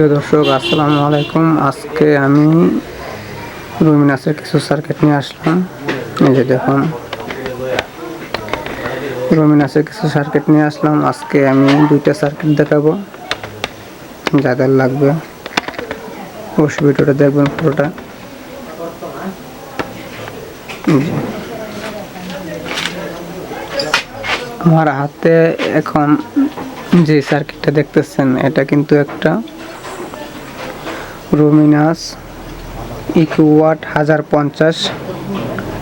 প্রিয় দর্শক, আসসালামু আলাইকুম। আজকে আমি রুমিনাসের কিছু সার্কিট নিয়ে আসলাম। এই যে দেখুন, রুমিনাসের কিছু সার্কিট নিয়ে আসলাম। আজকে আমি দুইটা সার্কিট দেখাবো, যাদের লাগবে। অবশ্যই ভিডিওটা দেখবেন, পুরোটা। আমার হাতে এখন যে সার্কিটটা দেখতেছেন, এটা কিন্তু একটা রুমিনাস ইকুওয়াট হাজার পঞ্চাশ,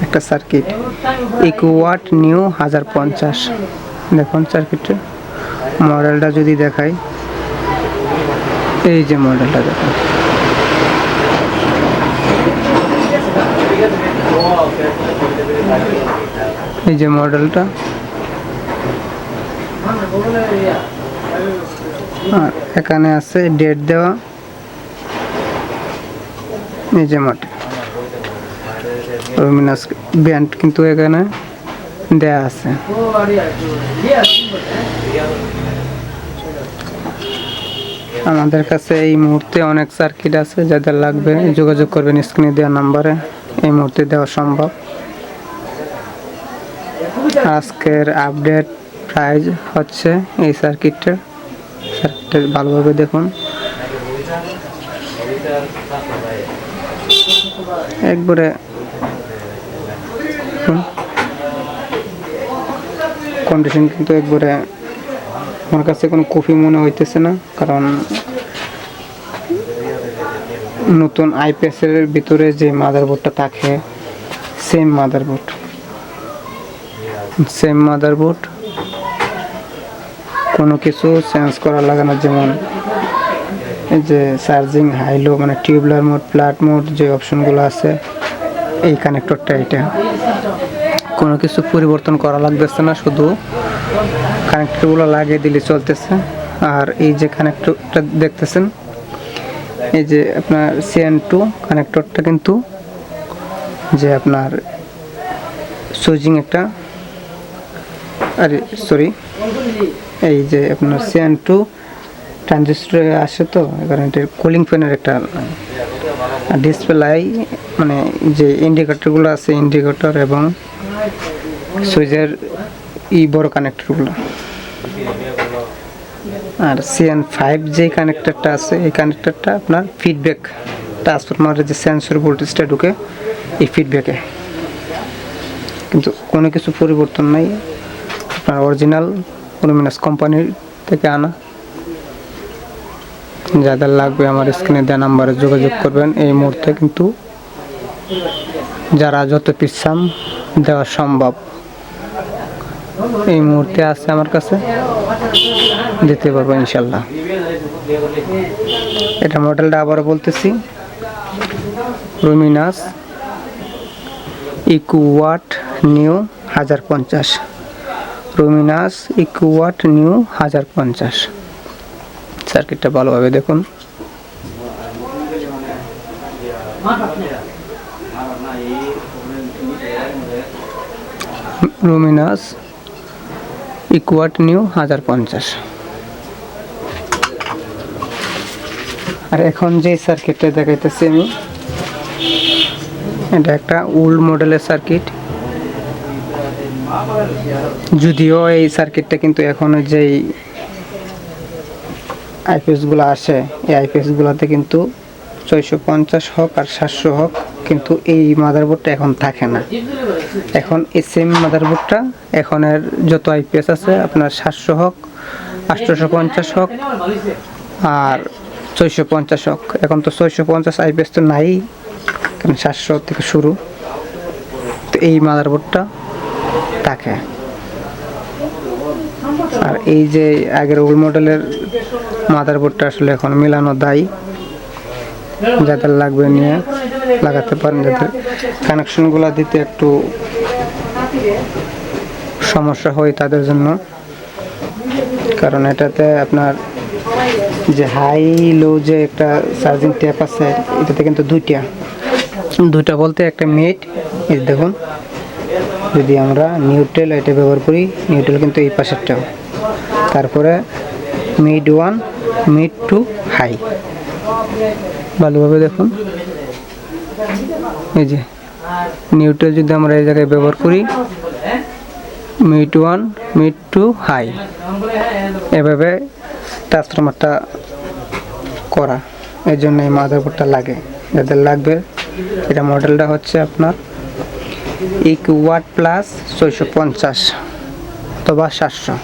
একটা সার্কিট ইকুওয়াট নিউ হাজার পঞ্চাশ। দেখুন সার্কিটটা মডেলটা যদি দেখাই, এই যে মডেলটা দেখুন। এই যে মডেলটা এখানে আছে ডেট দেওয়া। এই মাঠে। রুমিনাস ব্যান্ড কিন্তু এখানে দেয়া আছে। আমাদের কাছে এই মুহূর্তে অনেক সার্কিট আছে, যাদের লাগবে যোগাযোগ করবেন স্ক্রিনে দেওয়া নাম্বারে। এই মুহূর্তে দেওয়া সম্ভব। আজকের আপডেট প্রাইজ হচ্ছে এই সার্কিটটার সার্কিটটা ভালোভাবে দেখুন। একবারে কন্ডিশন কিন্তু একবারে আমার কাছে কোনো কফি মনে হইতেছে না, কারণ নতুন আইপিএসের ভিতরে যে মাদারবোর্ডটা থাকে সেম মাদারবোর্ড সেম মাদারবোর্ড কোনো কিছু চেঞ্জ করা লাগে না, যেমন যে চার্জিং, হাইলো মানে টিউবলার মোড, ফ্ল্যাট মোড যে অপশনগুলো আছে, এই কানেক্টরটা এটা। কোনো কিছু পরিবর্তন করা লাগতেছে না, শুধু কানেক্টরগুলো লাগিয়ে দিলে চলতেছে। আর এই যে কানেক্টরটা দেখতেছেন, এই যে আপনার সিএন টু কানেক্টরটা কিন্তু, যে আপনার সুইচিং একটা, আরে সরি এই যে আপনার সিএন টু ট্রানজিস্টরে আসে তো এখানে এটা কুলিং ফ্যানের একটা ডিসপ্লাই মানে যে ইন্ডিকেটরগুলো আছে ইন্ডিকেটর এবং সুইচের ই বড় কানেক্টরগুলো আর সিএন ফাইভ যে কানেক্টরটা আছে, এই কানেক্টরটা আপনার ফিডব্যাক ট্রান্সফরমারের যে সেন্সর ভোল্টেজটা ঢুকে, এই ফিডব্যাকে কিন্তু কোনো কিছু পরিবর্তন নাই, আপনার অরিজিনাল লুমিনাস কোম্পানির থেকে আনা। যাদের লাগবে আমার স্ক্রিনে দেওয়া নাম্বারে যোগাযোগ করবেন। এই মুহূর্তে কিন্তু যারা যত পিসাম দেওয়া সম্ভব, এই মুহূর্তে আছে আমার কাছে, দিতে পারব ইনশাল্লাহ। এটা মডেলটা আবার বলতেছি। রুমিনাস ইকুয়াট নিউ হাজার পঞ্চাশ। রুমিনাস ইকুয়াট নিউ হাজার পঞ্চাশ। সার্কিটটা ভালোভাবে দেখুন। রুমিনাস ইকুয়াট নিউ হাজার পঞ্চাশ। আর এখন যে সার্কিটটা দেখাইতেছি আমি, এটা একটা ওল্ড মডেলের সার্কিট। যদিও এই সার্কিটটা কিন্তু এখন যেই আইপিএসগুলো আসে এই আইপিএসগুলোতে কিন্তু ছয়শো পঞ্চাশ হোক আর সাতশো হোক কিন্তু এই মাদারবোর্ডটা এখন থাকে না। এখন এই সেম মাদারবোর্ডটা এখনের যত আইপিএস আছে, আপনার সাতশো হোক, আটশোশো পঞ্চাশ হোক আর ছয়শো পঞ্চাশ হোক। এখন তো ছয়শো পঞ্চাশ আইপিএস তো নাই, কারণ সাতশো থেকে শুরু। তো এই মাদারবোর্ডটা থাকে। আর এই যে আগের ওল্ড মডেলের মাদারবোর্ডটা আসলে এখন মেলানো দায়ী। যাদের লাগবে নিয়ে লাগাতে পারেন, যাদের কানেকশনগুলো দিতে একটু সমস্যা হয় তাদের জন্য। কারণ এটাতে আপনার যে হাই লো যে একটা চার্জিং ট্যাপ আছে, এটাতে কিন্তু দুইটা। দুইটা বলতে একটা এই দেখুন। যদি আমরা নিউট্রেল এটা ব্যবহার করি নিউট্রেল কিন্তু এই পাশেরটাও। তারপরে mid one mid two high. ভালোভাবে দেখুন। এই যে, নিউট্রাল যদি আমরা এই জায়গায় ব্যবহার করি, mid one, mid two high. এভাবে ট্রান্সফরমারটা করা। এই জন্য এই মাদারবোর্ডটা লাগে। যাদের লাগবে, এটা মডেলটা হচ্ছে আপনার ইকুয়াট প্লাস ছয়শো পঞ্চাশ অথবা সাতশো।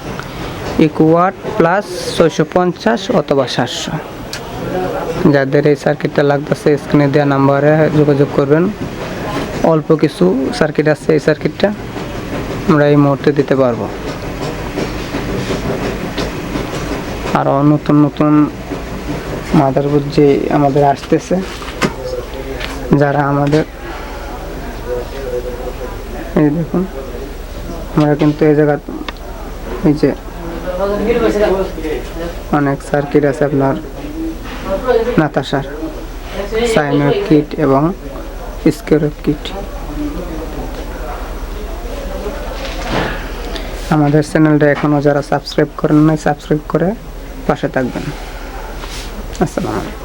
ইকুয়াট প্লাস ছয়শো পঞ্চাশ অথবা সাতশো। যাদের এই সার্কিটটা লাগতেছে স্ক্রিনে দেওয়া নাম্বারে যোগাযোগ করবেন। অল্প কিছু সার্কিট আছে এই সার্কিটটা আমরা এই মুহূর্তে দিতে পারব। আরও নতুন নতুন মাদারবোর্ড যে আমাদের আসতেছে, যারা আমাদের এই দেখুন, আমরা কিন্তু এই জায়গা, এই যে অনেক সার্কিট আছে আপনার নাতাসার সাইনার কিট এবং স্কেরোপ কিট। আমাদের চ্যানেলটা এখনও যারা সাবস্ক্রাইব করেন নাই, সাবস্ক্রাইব করে পাশে থাকবেন। আসসালামু আলাইকুম।